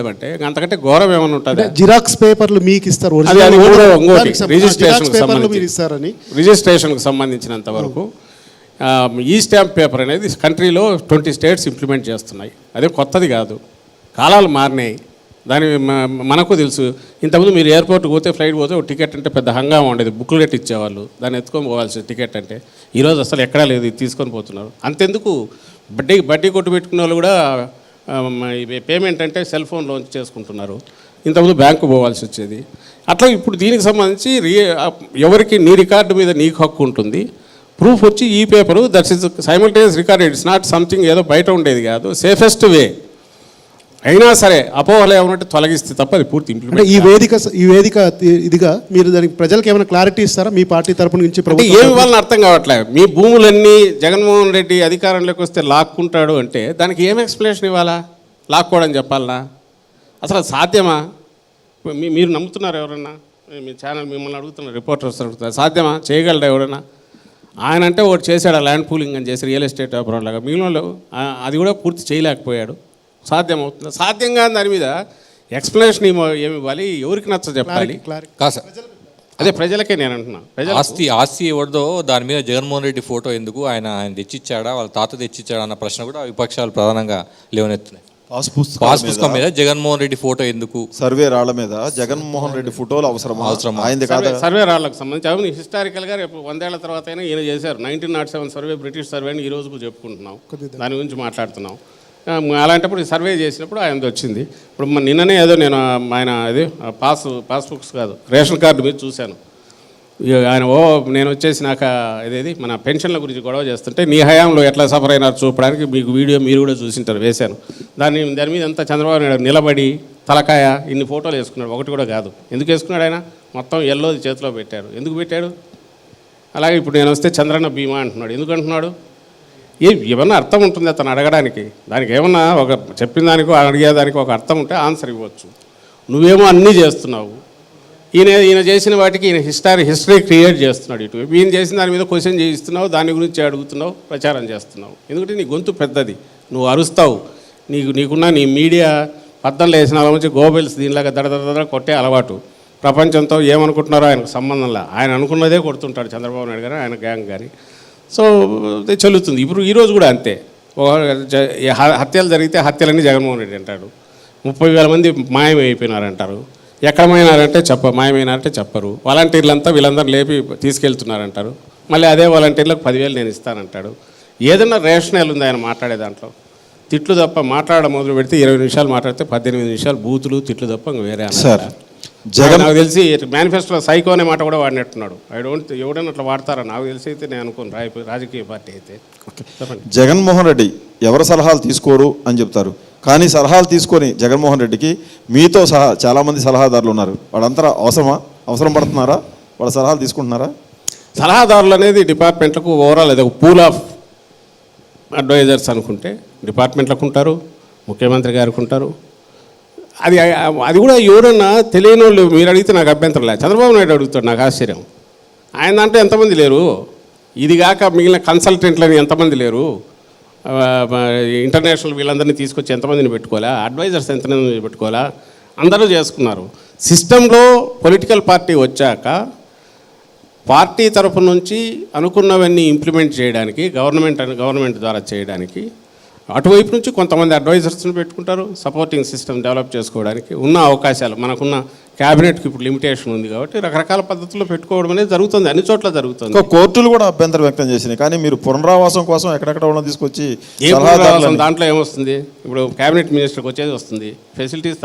అంటే అంతకంటే ఘోరం ఏమైనా ఉంటుంది? జిరాక్స్ పేపర్లు మీకు ఇస్తారు రిజిస్ట్రేషన్ రిజిస్ట్రేషన్కి సంబంధించినంత వరకు ఈ స్టాంప్ పేపర్ అనేది కంట్రీలో ట్వంటీ స్టేట్స్ ఇంప్లిమెంట్ చేస్తున్నాయి. అదే కొత్తది కాదు. కాలాలు మారినాయి. దాని మనకు తెలుసు. ఇంతకుముందు మీరు ఎయిర్పోర్ట్కి పోతే ఫ్లైట్ పోతే ఒక టికెట్ అంటే పెద్ద హంగామా ఉండేది. బుక్లెట్ ఇచ్చేవాళ్ళు. దాన్ని ఎత్తుకొని పోవాల్సిన టికెట్ అంటే. ఈరోజు అసలు ఎక్కడా లేదు. ఇది తీసుకొని పోతున్నారు. అంతెందుకు? బడ్డీ బడ్డీ కొట్టు పెట్టుకున్న వాళ్ళు కూడా పేమెంట్ అంటే సెల్ ఫోన్లో చేసుకుంటున్నారు. ఇంతకుముందు బ్యాంకు పోవాల్సి వచ్చేది. అట్లా ఇప్పుడు దీనికి సంబంధించి రీ ఎవరికి నీ రికార్డు మీద నీకు హక్కు ఉంటుంది. ప్రూఫ్ వచ్చి ఈ paper that's is simultaneous record it's not something ఏదో బయట ఉండేది కాదు. సేఫెస్ట్ వే అయినా సరే అపోహలు ఏమన్నట్టు తొలగిస్తే తప్ప అది పూర్తి ఇంప్లిమెంట్ ఈ వేదిక ఈ వేదిక ఇదిగా మీరు దానికి ప్రజలకు ఏమైనా క్లారిటీ ఇస్తారా? మీ పార్టీ తరపు నుంచి ప్రభుత్వం ఏమి వాళ్ళని అర్థం కావట్లేదు. మీ భూములన్నీ జగన్మోహన్ రెడ్డి అధికారంలోకి వస్తే లాక్కుంటాడు అంటే దానికి ఏం ఎక్స్ప్లెనేషన్ ఇవ్వాలా? లాక్కోవడం చెప్పాలనా? అసలు సాధ్యమా? మీ మీరు నమ్ముతున్నారు ఎవరన్నా? మీ ఛానల్ మిమ్మల్ని అడుగుతున్నారు రిపోర్టర్స్ అడుగుతున్నారు. సాధ్యమా? చేయగలడా ఎవడన్నా ఆయన అంటే ఒకటి చేశాడు ల్యాండ్ పూలింగ్ అని చేసి రియల్ ఎస్టేట్ వ్యాపారం లాగా. మిగిలిన అది కూడా పూర్తి చేయలేకపోయాడు. సాధ్యం అవుతుంది సాధ్యం కాని దాని మీద ఎక్స్ప్లెనేషన్ ఏమి ఏమి ఇవ్వాలి? ఎవరికి నచ్చ చెప్పాలి? సార్. అదే ప్రజలకే నేను అంటున్నా. ప్రజలు ఆస్తి ఆస్తి ఎవరిదో దాని మీద జగన్మోహన్ రెడ్డి ఫోటో ఎందుకు ఆయన ఆయన తెచ్చిచ్చాడా వాళ్ళ తాత తెచ్చిచ్చాడా అన్న ప్రశ్న కూడా విపక్షాలు ప్రధానంగా లేవనెత్తున్నాయి. పాస్ పుస్తకం మీద జగన్మోహన్ రెడ్డి ఫోటో ఎందుకు? సర్వే రాళ్ళ మీద జగన్మోహన్ రెడ్డి ఫోటోలు అవసరమా? ఆయనది సర్వే కాదా? సర్వే రాళ్ళకు సంబంధించి. అవును హిస్టారికల్గా రేపు వందేళ్ళ తర్వాత అయినా ఈయన చేశారు. Nineteen nought seven survey British survey అని ఈ రోజుకు చెప్పుకుంటున్నాం. దాని గురించి మాట్లాడుతున్నాం. అలాంటప్పుడు సర్వే చేసినప్పుడు ఆయనది వచ్చింది. ఇప్పుడు నిన్ననే ఏదో నేను ఆయన అది పాస్ పాస్ బుక్స్ కాదు రేషన్ కార్డు మీద చూశాను. ఇక ఆయన ఓ నేను వచ్చేసి నాకు ఇదేది మన పెన్షన్ల గురించి గొడవ చేస్తుంటే నీ హయాంలో ఎట్లా సఫర్ అయినారు చూపడానికి మీకు వీడియో మీరు కూడా చూసింటారు వేశాను. దాన్ని దాని మీద అంతా చంద్రబాబు నాయుడు నిలబడి తలకాయ ఇన్ని ఫోటోలు వేసుకున్నాడు ఒకటి కూడా కాదు. ఎందుకు వేసుకున్నాడు ఆయన? మొత్తం ఎల్లోది చేతిలో పెట్టాడు. ఎందుకు పెట్టాడు? అలాగే ఇప్పుడు నేను వస్తే చంద్రన్న బీమా అంటున్నాడు. ఎందుకు అంటున్నాడు? ఏ ఏమన్నా అర్థం ఉంటుంది అతను అడగడానికి? దానికి ఏమన్నా ఒక చెప్పిన దానికో అడిగేదానికి ఒక అర్థం ఉంటే ఆన్సర్ ఇవ్వచ్చు. నువ్వేమో అన్నీ చేస్తున్నావు. ఈయన ఈయన చేసిన వాటికి ఈయన హిస్టరీ హిస్టరీ క్రియేట్ చేస్తున్నాడు ఇటు. ఈయన చేసిన దాని మీద క్వశ్చన్ చేయిస్తున్నావు దాని గురించి అడుగుతున్నావు ప్రచారం చేస్తున్నావు. ఎందుకంటే నీ గొంతు పెద్దది. నువ్వు అరుస్తావు. నీకు నీకున్న నీ మీడియా పద్దంలో వేసిన వాళ్ళ నుంచి గోబెల్స్ దీనిలాగా దడ కొట్టే అలవాటు. ప్రపంచంతో ఏమనుకుంటున్నారో ఆయనకు సంబంధంలా ఆయన అనుకున్నదే కొడుతుంటాడు చంద్రబాబు నాయుడు గారు ఆయన గ్యాంగ్ కానీ సో చెల్లుతుంది. ఇప్పుడు ఈరోజు కూడా అంతే. హత్యలు జరిగితే హత్యలన్నీ జగన్మోహన్ రెడ్డి అంటాడు. ముప్పై వేల మంది మాయమైపోయినారంటారు. ఎక్కడ మాయనారంటే చెప్ప మాయమైనారంటే చెప్పరు. వాలంటీర్లంతా వీళ్ళందరూ లేపి తీసుకెళ్తున్నారంటారు. మళ్ళీ అదే వాలంటీర్లకు పదివేలు నేను ఇస్తానంటాడు. ఏదన్నా రేషనల్ ఉంది ఆయన మాట్లాడే దాంట్లో. తిట్లు తప్ప మాట్లాడడం మొదలు పెడితే ఇరవై నిమిషాలు మాట్లాడితే పద్దెనిమిది నిమిషాలు బూతులు తిట్లు తప్ప ఇంక వేరే. సార్, జగన్ నాకు తెలిసి మేనిఫెస్టోలో సైకో అనే మాట కూడా వాడినట్టున్నాడు. ఐ డోంట్ ఎవడన్నా అట్లా వాడతారా? నాకు తెలిసి అయితే నేను అనుకోను. రాజకీయ పార్టీ అయితే. చెప్పండి. జగన్మోహన్ రెడ్డి ఎవరి సలహాలు తీసుకోరు అని చెప్తారు. కానీ సలహాలు తీసుకొని జగన్మోహన్ రెడ్డికి మీతో సహా చాలామంది సలహాదారులు ఉన్నారు. వాళ్ళంతా అవసరమా? అవసరం పడుతున్నారా? వాళ్ళ సలహాలు తీసుకుంటున్నారా? సలహాదారులు అనేది డిపార్ట్మెంట్లకు ఓవరాల్ అది ఒక పూల్ ఆఫ్ అడ్వైజర్స్ అనుకుంటే డిపార్ట్మెంట్లకు ఉంటారు ముఖ్యమంత్రి గారికి ఉంటారు అది అది కూడా ఎవరన్నా తెలియని వాళ్ళు మీరు అడిగితే నాకు అభ్యంతరం లేదు. చంద్రబాబు నాయుడు అడుగుతాడు నాకు ఆశ్చర్యం. ఆయన దాంట్లో ఎంతమంది లేరు? ఇది కాక మిగిలిన కన్సల్టెంట్లని ఎంతమంది లేరు? ఇంటర్నేషనల్ వీళ్ళందరినీ తీసుకొచ్చి ఎంతమందిని పెట్టుకోవాలా? అడ్వైజర్స్ ఎంతమందిని పెట్టుకోవాలా? అందరూ చేసుకున్నారు. సిస్టంలో పొలిటికల్ పార్టీ వచ్చాక పార్టీ తరపు నుంచి అనుకున్నవన్నీ ఇంప్లిమెంట్ చేయడానికి గవర్నమెంట్ గవర్నమెంట్ ద్వారా చేయడానికి అటువైపు నుంచి కొంతమంది అడ్వైజర్స్ని పెట్టుకుంటారు సపోర్టింగ్ సిస్టమ్ డెవలప్ చేసుకోవడానికి ఉన్న అవకాశాలు మనకున్న క్యాబినెట్కి ఇప్పుడు లిమిటేషన్ ఉంది కాబట్టి రకరకాల పద్ధతుల్లో పెట్టుకోవడం అనేది జరుగుతుంది అన్ని చోట్ల జరుగుతుంది. కోర్టులు కూడా అభ్యంతరం వ్యక్తం చేసినాయి. కానీ మీరు పునరావాసం కోసం ఎక్కడెక్కడ ఉన్న తీసుకొచ్చి దాంట్లో ఏమొస్తుంది? ఇప్పుడు క్యాబినెట్ మినిస్టర్కి వచ్చేది వస్తుంది. ఫెసిలిటీస్